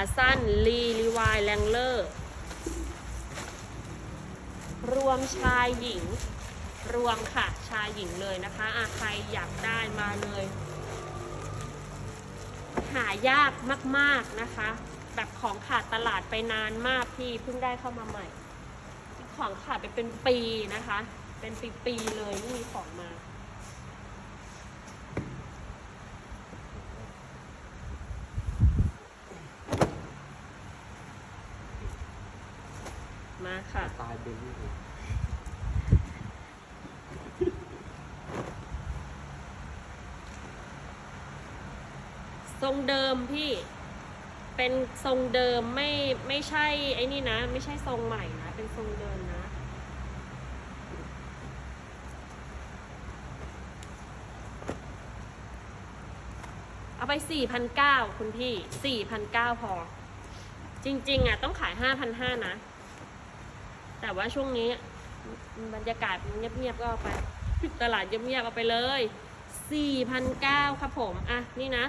ขาสั้นลีรีวายแรงเลอร์รวมชายหญิง รวมค่ะชายหญิงเลยนะคะอใครอยากได้มาเลย หายากมากๆนะคะ แบบของขาดตลาดไปนานมากพี่เพิ่งได้เข้ามาใหม่ ของขาดไปเป็นปีนะคะ เป็นปีๆเลยไม่มีของมาค่ะ ตายเบลลี่ ทรง เดิมพี่ เป็นทรงเดิมไม่ไม่ใช่ไอ้นี่นะ ไม่ใช่ทรงใหม่นะ เป็นทรงเดิมนะ เอาไปสี่พันเก้าคุณพี่สี่พันเก้าพอ จริง ๆอะต้องขายห้าพันห้านะ แต่ว่าช่วงนี้บรรยากาศเงียบๆก็เอาไป ตลาดเงียบๆเอาไปเลยสี่พันเก้าครับผม อะ นี่นะ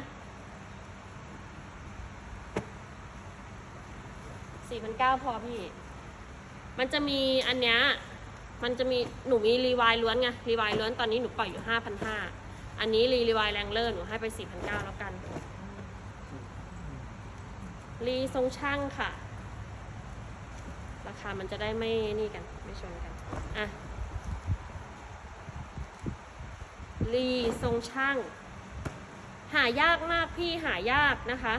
สี่พันเก้าพอพี่ มันจะมีอันเนี้ย มันจะมีหนูมีรีวายล้วนไงรีวายล้วนตอนนี้หนูปล่อยอยู่ห้าพันห้าอันนี้รีรีวายแรงเลอร์หนูให้ไปสี่พันเก้าแล้วกันรีทรงช่างค่ะ ราคามันจะได้ไม่นี่กัน ไม่ชนกัน อะรีทรงช่าง หายากมากพี่หายากนะคะ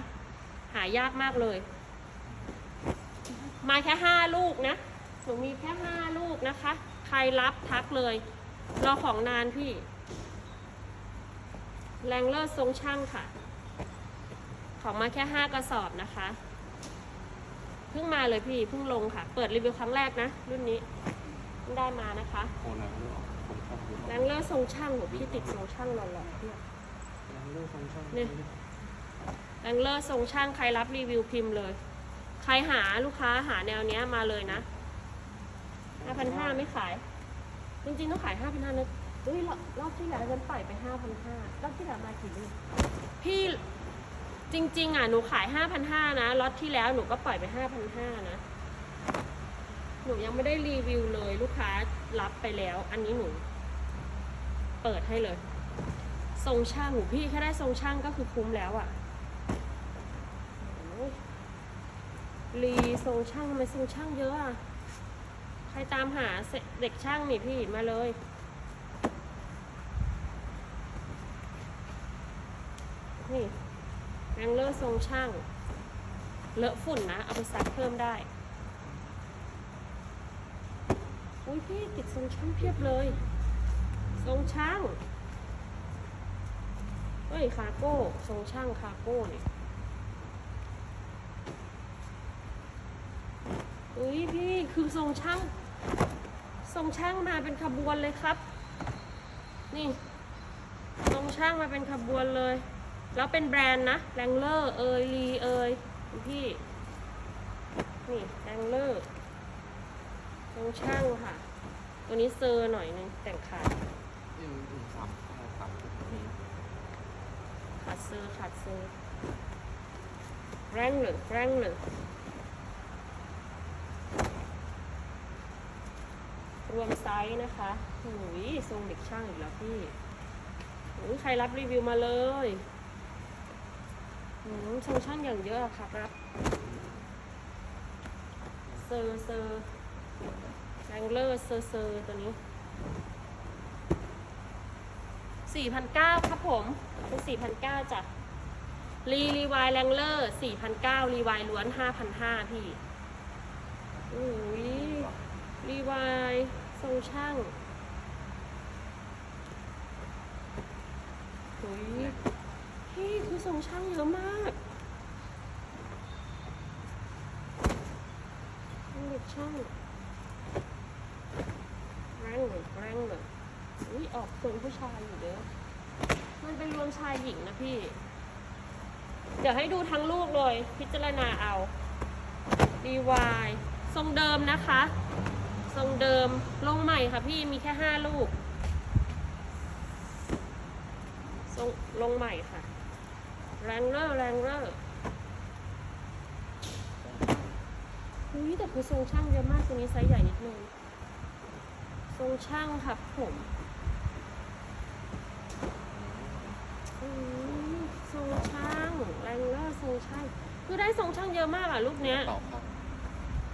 หายากมากเลย มาแค่ห้าลูกนะหนูมีแค่ห้าลูกนะคะ ใครรับทักเลย รอของนานพี่แรงเลอร์ทรงช่างค่ะ ของมาแค่ห้ากระสอบนะคะ เพิ่งมาเลยพี่ เพิ่งลงค่ะ เปิดรีวิวครั้งแรกนะ รุ่นนี้เพิ่งได้มานะคะโคนังเลือกคนชอบดูแรงเลอร์ทรงช่างหนูพี่ติดทรงช่างหล่อๆเนี่ยนังเลือกคนชอบนี่แรงเลอร์ทรงช่างใครรับรีวิวพิมพ์เลย ใครหาลูกค้าหาแนวเนี้ยมาเลยนะห้าพันห้าไม่ขาย จริงๆต้องขายห้าพันห้านะเฮ้ยรอบรอบที่แล้วฉันปล่อยไปห้าพันห้ารอบที่แล้วมากี่ลูกพี่จริง ๆ อะหนูขายห้าพันห้านะล็อตที่แล้วหนูก็ปล่อยไปห้าพันห้านะ หนูยังไม่ได้รีวิวเลยลูกค้ารับไปแล้ว อันนี้หนู เปิดให้เลย ทรงช่างหนูพี่แค่ได้ทรงช่างก็คือคุ้มแล้วอะะโอ้ย รีทรงช่างทำไมทรงช่างเยอะอะ่ะใครตามหาเด็กช่างนี่พี่มาเลย นี่แรงเลอร์ทรงช่าง เลอะฝุ่นนะ เอาไปซักเพิ่มได้ อุ้ยพี่ติดทรงช่างเพียบเลย ทรงช่าง เฮ้ยคาโก้ ทรงช่างคาโก้เนี่ย อุ้ยพี่คือทรงช่าง ทรงช่างมาเป็นขบวนเลยครับ นี่ ทรงช่างมาเป็นขบวนเลย แล้วเป็นแบรนด์นะแรงเลอร์เอยลีเอยพี่ นี่แรงเลอร์ทรงช่างค่ะ ตัวนี้เซอร์หน่อยนึงแต่งขาดอืมอืมสามสามนี้ขาดเซอร์ขาดเซอร์แรงเลยแรงเลยร รวมไซส์นะคะหุยทรงเด็กช่างอีกแล้วพี่หุยใครรับรีวิวมาเลยหืมทรงช่างอย่างเยอะอะครับรับเซอร์เซอร์แรงเลอร์เซอร์เซอร์ตัวนี้สี่พันเก้าครับผมเป็นสี่พันเก้าจ้ะรีรีวายแรงเลอร์สี่พันเก้ารีวายล้วนห้าพันห้าพี่อุ้ย รีวายทรงช่างอุ้ยพี่คือทรงช่างเยอะมากเด็กช่างแรงเลยแรงเลยอุ้ยออกทรงผู้ชายอยู่เด้อมันเป็นรวมชายหญิงนะพี่ เดี๋ยวให้ดูทั้งลูกเลย พิจารณาเอา DY ทรงเดิมนะคะ ทรงเดิมลงใหม่ค่ะพี่มีแค่ห้าลูก ทรงลงใหม่ค่ะแรงเลอร์แรงเลอร์อุ้ยแต่คือทรงช่างเยอะมากตัวนี้ไซส์ใหญ่นิดนึงทรงช่างครับผมอืมทรงช่างแรงเลอร์ทรงช่างคือได้ทรงช่างเยอะมากอะลูกเนี้ยเป่าครับ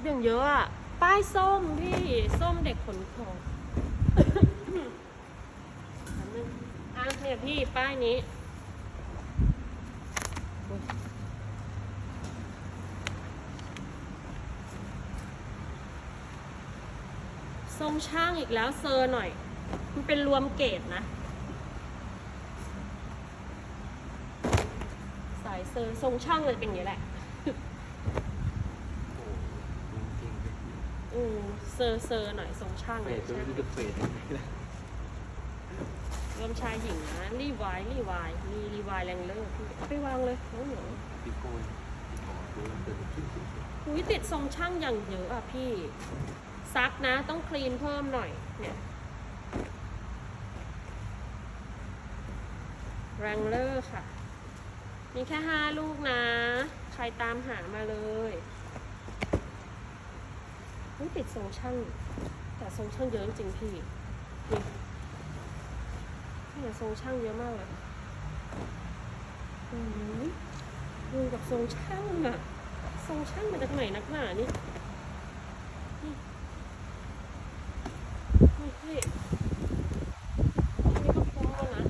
เรื่องเยอะอะ ป้ายส้มพี่ ส้มเด็กขนของอันนึงอะเนี่ยพี่ป้ายนี้ทรงช่างอีกแล้วเซอร์หน่อย มันเป็นรวมเกรดนะ สายเซอร์ทรงช่างเลยเป็นอย่างนี้แหละ โอ้ดูจริงเป็น อืม เซอร์เซอร์หน่อยทรงช่างเฟเลยดก็ใช่ไม่รู้จะเฟดยังไงนะรวมชายหญิงนะรีวายรีวายมีรีวายแรงเลอร์พี่เอาไปวางเลยน้องเหนียวพี่โก้ยพี่ขอดูมันเป็นชิ้นอุ้ยติดทรงช่างอย่างเยอะอะพี่ซักนะต้องคลีนเพิ่มหน่อยเนี่ยแรงเลอร์ค่ะ มีแค่ห้าลูกนะ ใครตามหามาเลย อุ้ยติดทรงช่าง แต่ทรงช่างเยอะจริงๆพี่นี่เนี่ยทรงช่างเยอะมากเลยอืมดูกับทรงช่างอะทรงช่างมาจากไหนนักหนานี่นี่นี่พี่นี่ก็พอแล้วนะ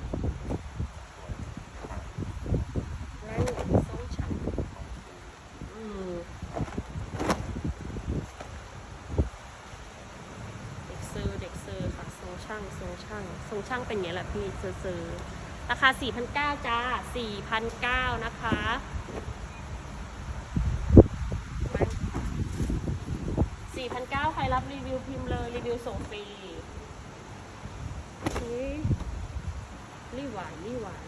แรงทรงช่างอืม เด็กเซอร์เด็กเซอร์ค่ะทรงช่างทรงช่างทรงช่าง เป็นอย่างนี้แหละพี่เซอร์ราคา 4,900จ้า4,900นะคะ4,900ใครรับรีวิวพิมพ์เลย รีวิวส่งฟรีอุ๊ยรีหวายรีหวาย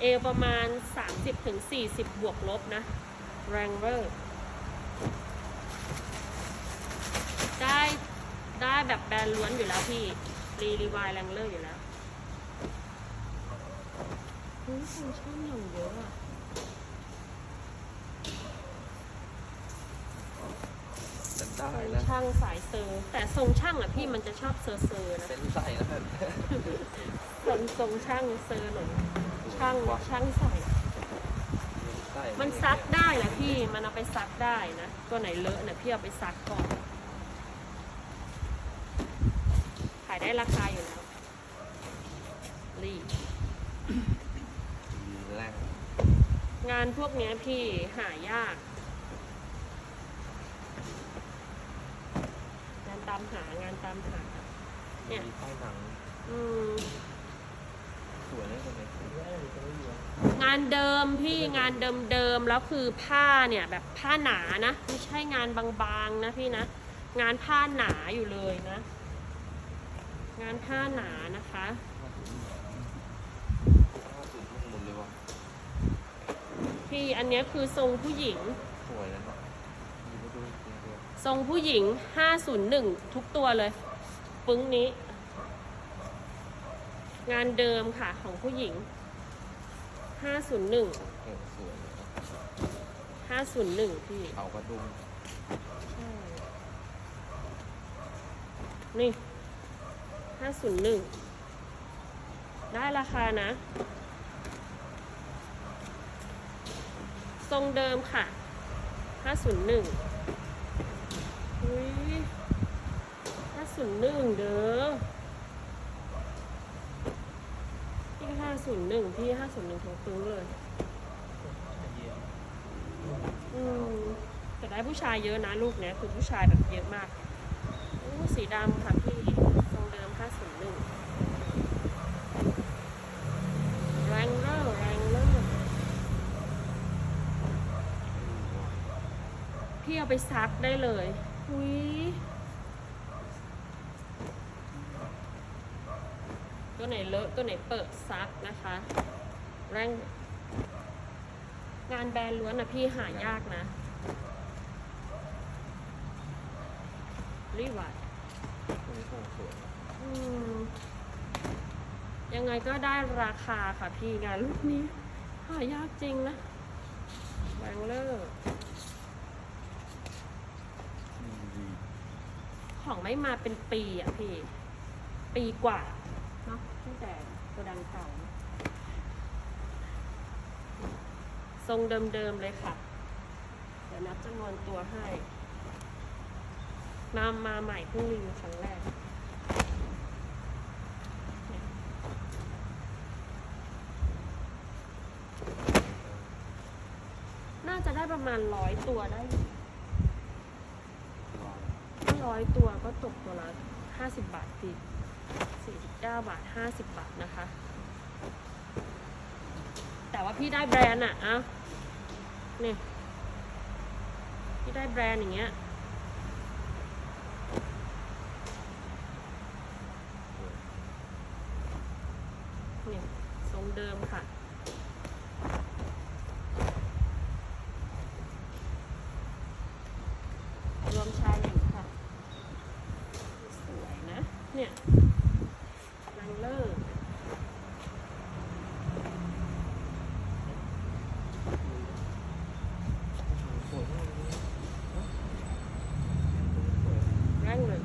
เอประมาณ 30-40 บวกลบนะ แรงเวอร์ได้ ได้แบบแบรนด์ล้วนอยู่แล้วพี่ รีรีวายแรงเลอร์อยู่แล้วเฮ้ยฟังก์ชันอย่างเยอะอะจะได้ทรงนะช่างสายเซอร์ แต่ทรงช่างอะพี่มันจะชอบเซอร์เซอร์นะเส้นใส่นะครับทรงทรงช่างเซอร์หน่อยช่างช่างใส่ใส่มันซักได้แหละพี่มันเอาไปซักได้นะตัวไหนเลอะนะพี่เอาไปซักก่อน ขายได้ ราคาอยู่แล้วรีดแรงงานพวกเนี้ยพี่หายาก งานตามหางานตามหา เนี่ย มีป้ายหนังอืมสวยเลยคนนี้งานเดิมพี่งานเดิมๆแล้วคือผ้าเนี่ยแบบผ้าหนานะ ไม่ใช่งานบางๆนะพี่นะ งานผ้าหนาอยู่เลยนะ งานผ้าหนานะคะห้าสิบลูกหมดเลยว่ะพี่อันเนี้ยคือทรงผู้หญิงสวยแล้วเนาะดูมาดูจริงด้วยทรงผู้หญิง 501 ทุกตัวเลย ปึ้งนี้ งานเดิมค่ะของผู้หญิง 501เออสวยเลยนะ501 พี่เอากระดุม ห้าศูนย์หนึ่งได้ราคานะ ทรงเดิมค่ะห้าศูนย์หนึ่งอุ้ยห้าศูนย์หนึ่งเด้อที่ห้าศูนย์หนึ่งที่ห้าศูนย์หนึ่งของซื้อเลยอืมแต่ได้ผู้ชายเยอะนะลูกเนี้ยคือผู้ชายแบบเยอะมาก สีดำค่ะ 501แรงเลอร์แรงเลอร์พี่เอาไปซักได้เลยอุ้ยตัวไหนเลอะตัวไหนเปิดซักนะคะแรงงานแบรนด์ล้วนนะพี่หายากนะรีวา ยังไงก็ได้ราคาค่ะพี่งานลูกนี้หายากจริงนะได้งเลอร์ของไม่มาเป็นปีอะพี่ ปีกว่าเนาะตั้งแต่โกดังเก่า ทรงเดิมๆเลยค่ะ เดี๋ยวนับจำนวนตัวให้มามาใหม่เพิ่งรีวิวครั้งแรก น่าจะได้ประ มาณร้อยตัวได้ถ้าร้อยตัวก็ตกตัวละห้าสิบบาทพี่สี่สิบเก้าบาทห้าสิบบาทนะคะ แต่ว่าพี่ได้แบรนด์อะอะนี่พี่ได้แบรนด์อย่างเงี้ยนี่ทรงเดิมค่ะ รวมชายหญิงค่ะ สวยนะ เนี่ยนางเลิศ สวยมากเลยนะสวย แร่งเลย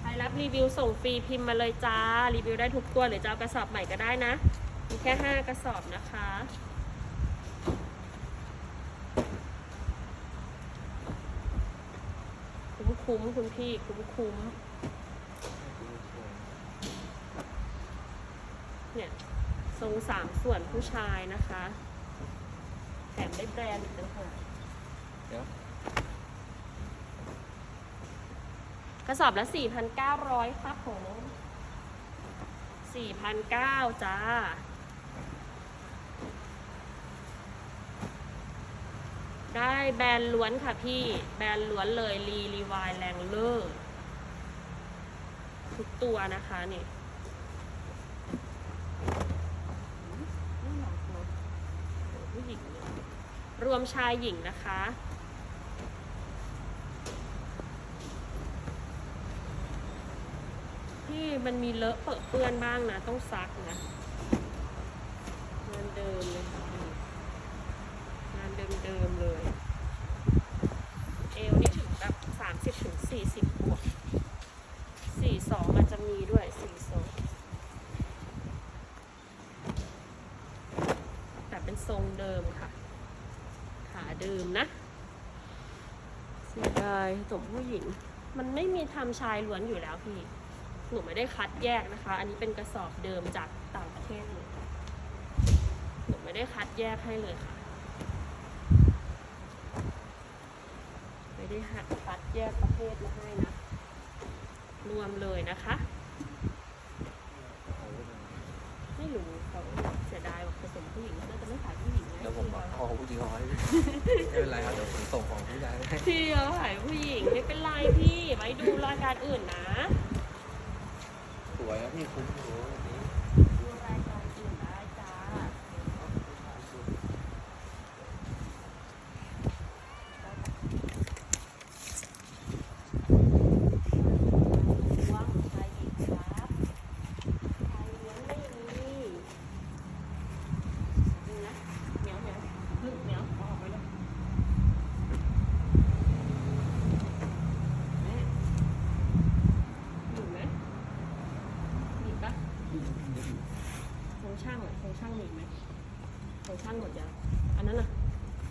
ใค รีวิวส่งฟรีพิมพ์มาเลยจ้า รีวิวได้ทุกตัวหรือจะเอากระสอบใหม่ก็ได้นะ มีแค่ 5 กระสอบนะคะ คุ้มคุ้มคุณพี่คุ้มคุ้มเนี่ยทรงสามส่วนผู้ชายนะคะ แถมได้แบรนด์อีกต่างหากเดี๋ยว กระสอบละ 4,900 ครับผม4,900 จ้า ได้แบรนด์ล้วนค่ะพี่ แบรนด์ล้วนเลยรีรีวายแรงเลอร์ทุกตัวนะคะนี่ยรวมชายหญิงนะคะ ที่มันมีเลอะเปอะเปื้อนบ้างนะ ต้องซักนะงานเดิมเลยค่ะพี่งานเดิมๆเลยเอวนี่ถึงแบบสามสิบถึงสี่สิบบวกสี่สองมันจะมีด้วยสี่สองแต่เป็นทรงเดิมค่ะ ขาเดิมนะเสียดายจบผู้หญิง มันไม่มีทำชายล้วนอยู่แล้วพี่ หนูไม่ได้คัดแยกนะคะ อันนี้เป็นกระสอบเดิมจากต่างประเทศเลยหนูไม่ได้คัดแยกให้เลยค่ะ ไม่ได้หัดคัดแยกประเภทมาให้นะ รวมเลยนะคะเอาไว้หน่อยไม่รู้เขาเสียดายว่าผสมผู้หญิงน่าจะไม่ขายผู้หญิงไงเดี๋ยวผมเอาเอาผู้หญิงเอาไว้ไม่เป็นไรครับเดี๋ยวผมส่งของผู้ชายให้ พี่เขาขายผู้หญิงไม่เป็นไรพี่ไว้ดูรายการอื่นนะส วยนะพี่คุ้มอยู่วันนี้ ดูรายการอื่นได้จ้า ว่างชายหญิงครับชายล้วนไม่มีดูนะเหมียวเหมียวพึ่งเหมียวเอาออกไปเลยแม่อยู่ไหมมีปะทรงช่างอะทรงช่างมีไหมทรงช่างหมดยังอันนั้นอะ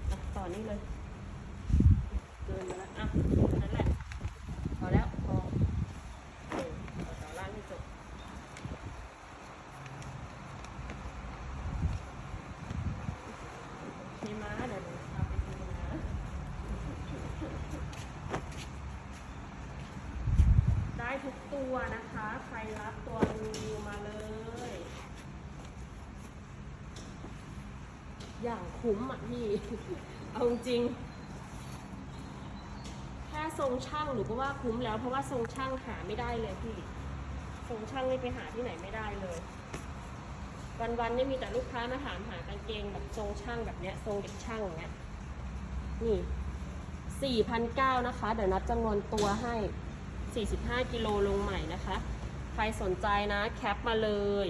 อะต่อนี่เลยเกินมาแล้วอะอันนั้นแหละ พอแล้วพอ เออเอาต่อล่างให้จบโอเคมาเดี๋ยวหนูพาไปดูนะ ได้ทุก ตัวนะคะ ใครรับตัวรีวิวมาเลย อย่างคุ้มอะพี่ เอาจริง แค่ทรงช่างหนูก็ว่าคุ้มแล้ว เพราะว่าทรงช่างหาไม่ได้เลยพี่ ทรงช่างนี่ไปหาที่ไหนไม่ได้เลย วันๆนี่มีแต่ลูกค้ามาถามหากางเกงแบบทรงช่างแบบเนี้ย ทรงเด็กช่างอย่างเงี้ย นี่สี่พันเก้านะคะ เดี๋ยวนับจำนวนตัวให้ สี่สิบห้ากิโลลงใหม่นะคะ ใครสนใจนะแคปมาเลย